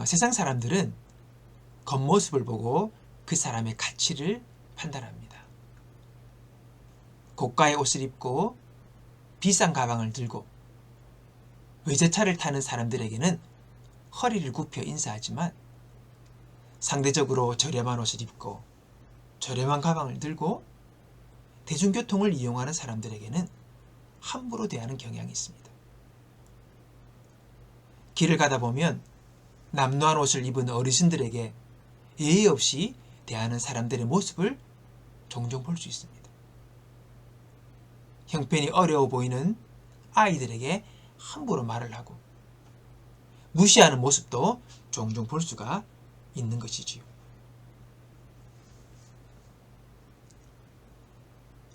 어, 세상 사람들은 겉모습을 보고 그 사람의 가치를 판단합니다. 고가의 옷을 입고 비싼 가방을 들고 외제차를 타는 사람들에게는 허리를 굽혀 인사하지만 상대적으로 저렴한 옷을 입고 저렴한 가방을 들고 대중교통을 이용하는 사람들에게는 함부로 대하는 경향이 있습니다. 길을 가다 보면 남루한 옷을 입은 어르신들에게 예의 없이 대하는 사람들의 모습을 종종 볼 수 있습니다. 형편이 어려워 보이는 아이들에게 함부로 말을 하고 무시하는 모습도 종종 볼 수가 있는 것이지요.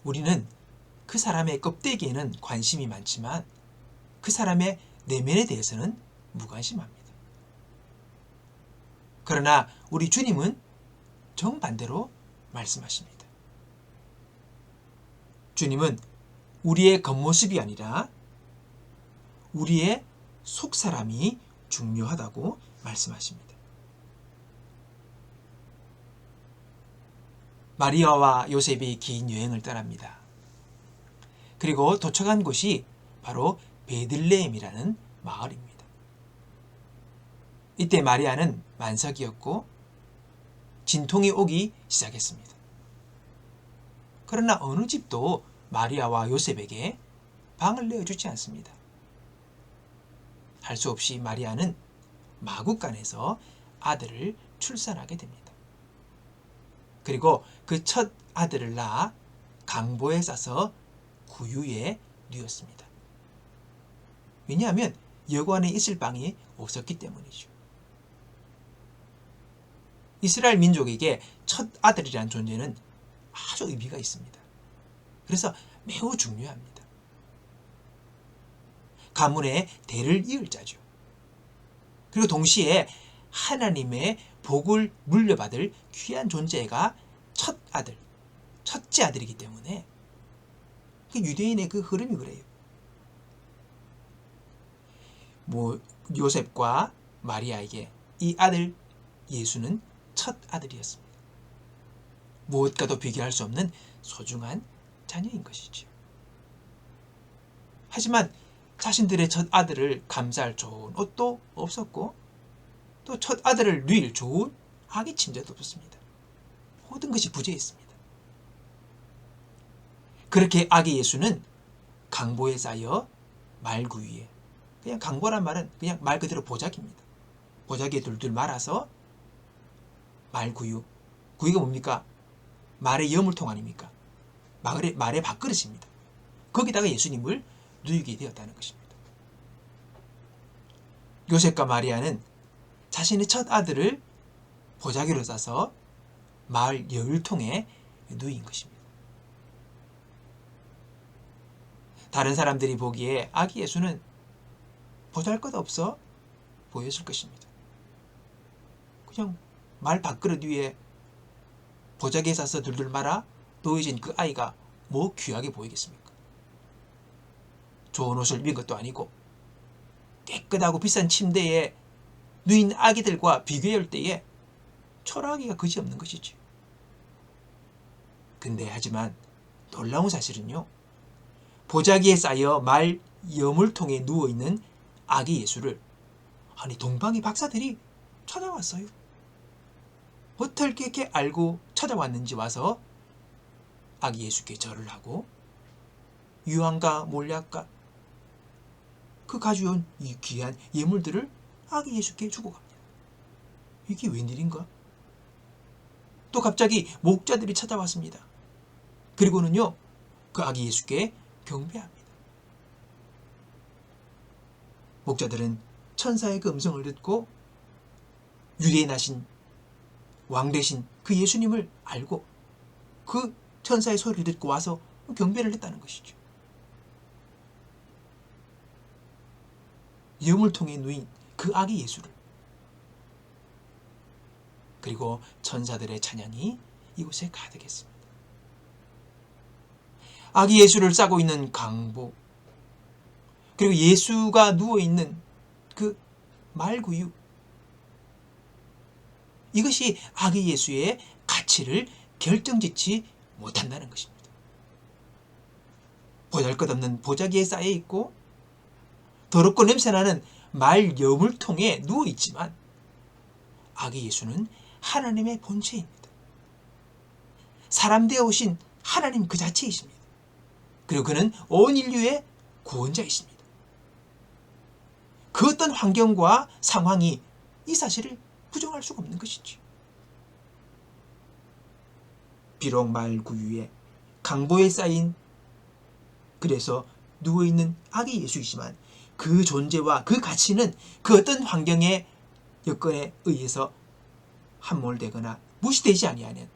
우리는 그 사람의 껍데기에는 관심이 많지만 그 사람의 내면에 대해서는 무관심합니다. 그러나 우리 주님은 정반대로 말씀하십니다. 주님은 우리의 겉모습이 아니라 우리의 속사람이 중요하다고 말씀하십니다. 마리아와 요셉이 긴 여행을 떠납니다. 그리고 도착한 곳이 바로 베들레헴이라는 마을입니다. 이때 마리아는 만석이었고 진통이 오기 시작했습니다. 그러나 어느 집도 마리아와 요셉에게 방을 내어주지 않습니다. 할 수 없이 마리아는 마국간에서 아들을 출산하게 됩니다. 그리고 그 첫 아들을 낳아 강보에 싸서 구유에 뉘었습니다. 왜냐하면 여관에 있을 방이 없었기 때문이죠. 이스라엘 민족에게 첫 아들이라는 존재는 아주 의미가 있습니다. 그래서 매우 중요합니다. 가문의 대를 이을 자죠. 그리고 동시에 하나님의 복을 물려받을 귀한 존재가 첫 아들, 첫째 아들이기 때문에 그 유대인의 그 흐름이 그래요. 뭐 요셉과 마리아에게 이 아들 예수는 첫 아들이었습니다. 무엇과도 비교할 수 없는 소중한 자녀인 것이지요. 하지만 자신들의 첫 아들을 감사할 좋은 옷도 없었고 또 첫 아들을 누일 좋은 아기 침대도 없었습니다. 모든 것이 부재했습니다. 그렇게 아기 예수는 강보에 쌓여 말구 위에 그냥 강보란 말은 그냥 말 그대로 보자기입니다. 보자기에 둘둘 말아서 말구유 구유가 뭡니까? 말의 여물통 아닙니까? 말의, 말의 밥그릇입니다. 거기다가 예수님을 누이게 되었다는 것입니다. 요셉과 마리아는 자신의 첫 아들을 보자기로 싸서 마을 여울통에 누인 것입니다. 다른 사람들이 보기에 아기 예수는 보잘 것 없어 보였을 것입니다. 그냥 말 밥그릇 위에 보자기에 싸서 둘둘 말아 놓여진 그 아이가 뭐 귀하게 보이겠습니까? 좋은 옷을 입은 것도 아니고 깨끗하고 비싼 침대에 누인 아기들과 비교할 때에 초라하기가 그지없는 것이지. 근데 하지만 놀라운 사실은요. 보자기에 쌓여 말 여물통에 누워있는 아기 예수를 아니 동방의 박사들이 찾아왔어요. 어떻게 알고 찾아왔는지 와서 아기 예수께 절을 하고 유황과 몰약과 그 가져온 이 귀한 예물들을 아기 예수께 주고 갑니다. 이게 웬일인가? 또 갑자기 목자들이 찾아왔습니다. 그리고는요, 그 아기 예수께 경배합니다. 목자들은 천사의 그 음성을 듣고 유대에 나신 왕 대신 그 예수님을 알고 그 천사의 소리를 듣고 와서 경배를 했다는 것이죠. 여물통에 누인 그 아기 예수를 그리고 천사들의 찬양이 이곳에 가득했습니다. 아기 예수를 싸고 있는 강보 그리고 예수가 누워 있는 그 말구유 이것이 아기 예수의 가치를 결정짓지 못한다는 것입니다. 보잘것없는 보자기에 쌓여 있고 더럽고 냄새나는 말 여물통에 누워 있지만 아기 예수는 하나님의 본체입니다. 사람 되어 오신 하나님 그 자체이십니다. 그리고 그는 온 인류의 구원자이십니다. 그 어떤 환경과 상황이 이 사실을 부정할 수가 없는 것이지. 비록 말구유에 강보에 쌓인 그래서 누워있는 아기 예수이지만 그 존재와 그 가치는 그 어떤 환경의 여건에 의해서 함몰되거나 무시되지 아니하는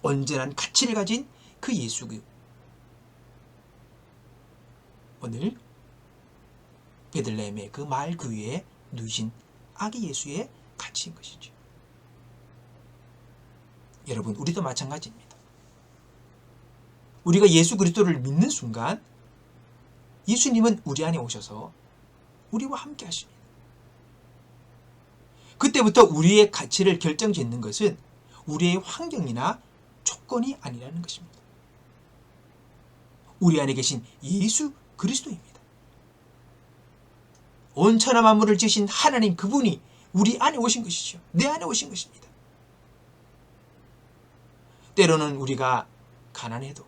온전한 가치를 가진 그 예수그 오늘 베들레헴의 그 말 그 위에 누신 아기 예수의 가치인 것이죠. 여러분 우리도 마찬가지입니다. 우리가 예수 그리스도를 믿는 순간 예수님은 우리 안에 오셔서 우리와 함께 하십니다. 그때부터 우리의 가치를 결정짓는 것은 우리의 환경이나 조건이 아니라는 것입니다. 우리 안에 계신 예수 그리스도입니다. 온 천하 만물을 지으신 하나님 그분이 우리 안에 오신 것이죠. 내 안에 오신 것입니다. 때로는 우리가 가난해도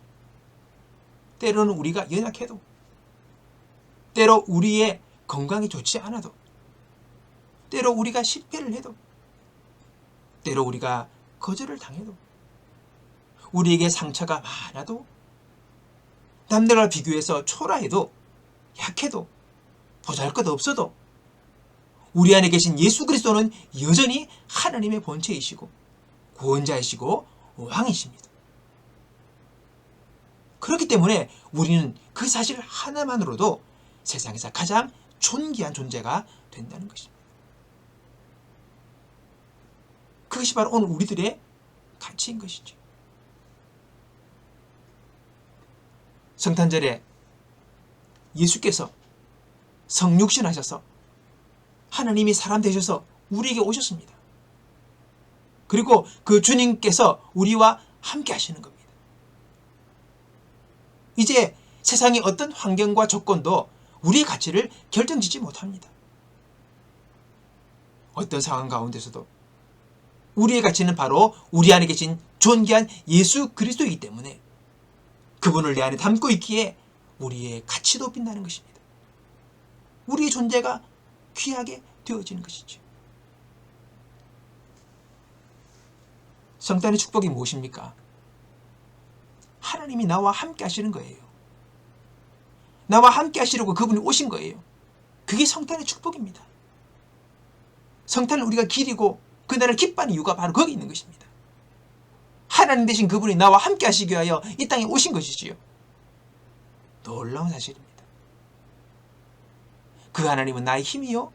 때로는 우리가 연약해도 때로 우리의 건강이 좋지 않아도 때로 우리가 실패를 해도 때로 우리가 거절을 당해도 우리에게 상처가 많아도 남들과 비교해서 초라해도 약해도 보잘 것 없어도 우리 안에 계신 예수 그리스도는 여전히 하나님의 본체이시고 구원자이시고 왕이십니다. 그렇기 때문에 우리는 그 사실 하나만으로도 세상에서 가장 존귀한 존재가 된다는 것입니다. 그것이 바로 오늘 우리들의 가치인 것이죠. 성탄절에 예수께서 성육신 하셔서 하나님이 사람 되셔서 우리에게 오셨습니다. 그리고 그 주님께서 우리와 함께 하시는 겁니다. 이제 세상의 어떤 환경과 조건도 우리의 가치를 결정짓지 못합니다. 어떤 상황 가운데서도 우리의 가치는 바로 우리 안에 계신 존귀한 예수 그리스도이기 때문에 그분을 내 안에 담고 있기에 우리의 가치도 빛나는 것입니다. 우리의 존재가 귀하게 되어지는 것이죠. 성탄의 축복이 무엇입니까? 하나님이 나와 함께 하시는 거예요. 나와 함께 하시려고 그분이 오신 거예요. 그게 성탄의 축복입니다. 성탄을 우리가 기리고 그날을 기뻐하는 이유가 바로 거기 있는 것입니다. 하나님 대신 그분이 나와 함께 하시기 위하여 이 땅에 오신 것이지요. 놀라운 사실입니다. 그 하나님은 나의 힘이요,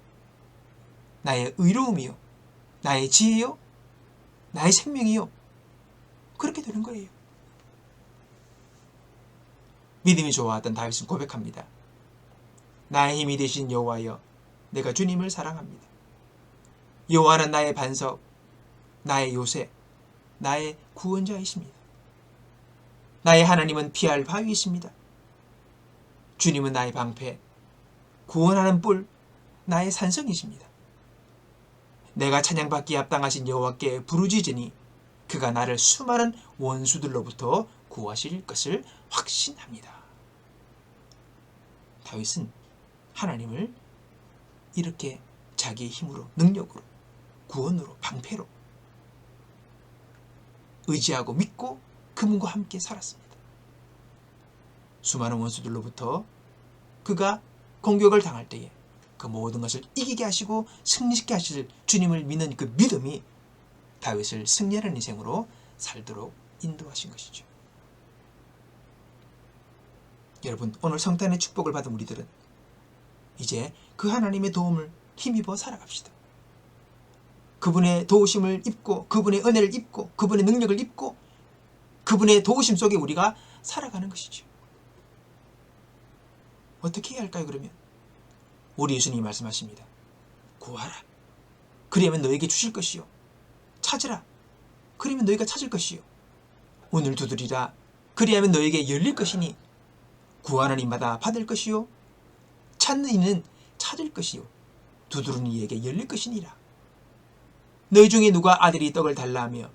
나의 의로움이요, 나의 지혜요, 나의 생명이요. 그렇게 되는 거예요. 믿음이 좋아하던 다윗은 고백합니다. 나의 힘이 되신 여호와여, 내가 주님을 사랑합니다. 여호와는 나의 반석, 나의 요새, 나의 구원자이십니다. 나의 하나님은 피할 바위이십니다. 주님은 나의 방패, 구원하는 뿔, 나의 산성이십니다. 내가 찬양받기에 합당하신 여호와께 부르짖으니 그가 나를 수많은 원수들로부터 구하실 것을 확신합니다. 다윗은 하나님을 이렇게 자기의 힘으로, 능력으로, 구원으로, 방패로 의지하고 믿고 그분과 함께 살았습니다. 수많은 원수들로부터 그가 공격을 당할 때에 그 모든 것을 이기게 하시고 승리시게 하실 주님을 믿는 그 믿음이 다윗을 승리하는 인생으로 살도록 인도하신 것이죠. 여러분, 오늘 성탄의 축복을 받은 우리들은 이제 그 하나님의 도움을 힘입어 살아갑시다. 그분의 도우심을 입고, 그분의 은혜를 입고, 그분의 능력을 입고, 그분의 도우심 속에 우리가 살아가는 것이죠. 어떻게 해야 할까요, 그러면? 우리 예수님이 말씀하십니다. 구하라. 그리하면 너에게 주실 것이요. 찾으라. 그러면 너희가 찾을 것이요. 오늘 두드리라. 그리하면 너에게 열릴 것이니 구하는 이마다 받을 것이요. 찾는 이는 찾을 것이요. 두드리는 이에게 열릴 것이니라. 너희 중에 누가 아들이 떡을 달라 하며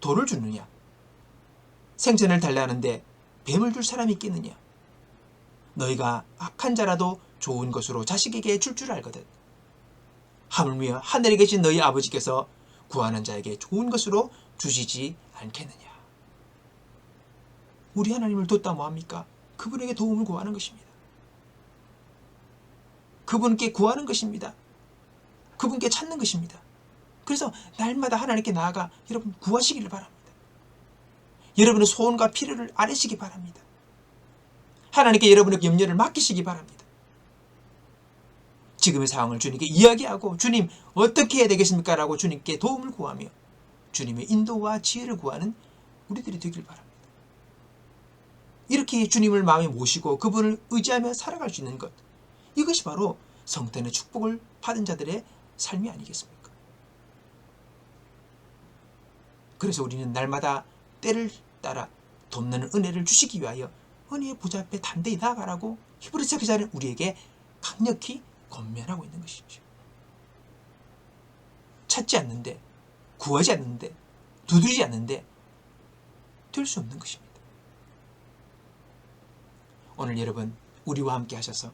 돌을 주느냐? 생선을 달라 하는데 뱀을 줄 사람이 있겠느냐? 너희가 악한 자라도 좋은 것으로 자식에게 줄 줄 알거든. 하물며 하늘에 계신 너희 아버지께서 구하는 자에게 좋은 것으로 주시지 않겠느냐. 우리 하나님을 뒀다 뭐합니까? 그분에게 도움을 구하는 것입니다. 그분께 구하는 것입니다. 그분께 찾는 것입니다. 그래서 날마다 하나님께 나아가 여러분 구하시기를 바랍니다. 여러분의 소원과 필요를 아뢰시기 바랍니다. 하나님께 여러분의 염려를 맡기시기 바랍니다. 지금의 상황을 주님께 이야기하고 주님 어떻게 해야 되겠습니까? 라고 주님께 도움을 구하며 주님의 인도와 지혜를 구하는 우리들이 되길 바랍니다. 이렇게 주님을 마음에 모시고 그분을 의지하며 살아갈 수 있는 것 이것이 바로 성탄의 축복을 받은 자들의 삶이 아니겠습니까? 그래서 우리는 날마다 때를 따라 돕는 은혜를 주시기 위하여 은혜의 보좌 앞에 담대히 나아가라고 히브리서 기자는 우리에게 강력히 권면하고 있는 것이죠. 찾지 않는데, 구하지 않는데, 두드리지 않는데 될 수 없는 것입니다. 오늘 여러분 우리와 함께 하셔서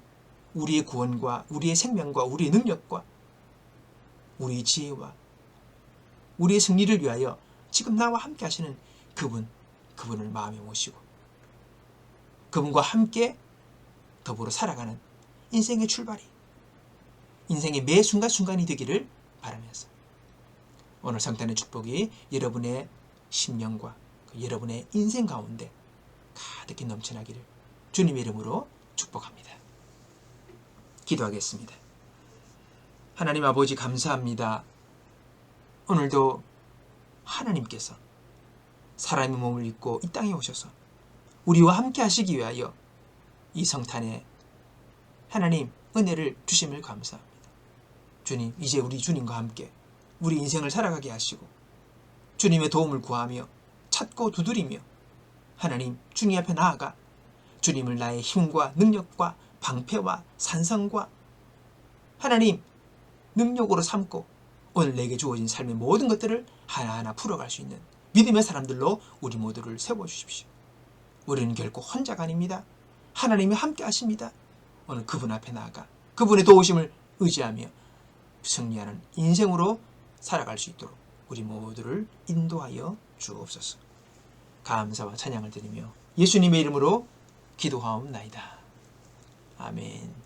우리의 구원과 우리의 생명과 우리의 능력과 우리의 지혜와 우리의 승리를 위하여 지금 나와 함께 하시는 그분, 그분을 마음에 모시고 그분과 함께 더불어 살아가는 인생의 출발이 인생의 매 순간순간이 되기를 바라면서 오늘 성탄의 축복이 여러분의 심령과 그 여러분의 인생 가운데 가득히 넘쳐나기를 주님의 이름으로 축복합니다. 기도하겠습니다. 하나님 아버지 감사합니다. 오늘도 하나님께서 사람의 몸을 입고 이 땅에 오셔서 우리와 함께 하시기 위하여 이 성탄에 하나님 은혜를 주심을 감사합니다. 주님, 이제 우리 주님과 함께 우리 인생을 살아가게 하시고 주님의 도움을 구하며 찾고 두드리며 하나님 주님 앞에 나아가 주님을 나의 힘과 능력과 방패와 산성과 하나님 능력으로 삼고 오늘 내게 주어진 삶의 모든 것들을 하나하나 풀어갈 수 있는 믿음의 사람들로 우리 모두를 세워주십시오. 우리는 결코 혼자가 아닙니다. 하나님이 함께 하십니다. 오늘 그분 앞에 나아가 그분의 도우심을 의지하며 승리하는 인생으로 살아갈 수 있도록 우리 모두를 인도하여 주옵소서. 감사와 찬양을 드리며 예수님의 이름으로 기도하옵나이다. 아멘.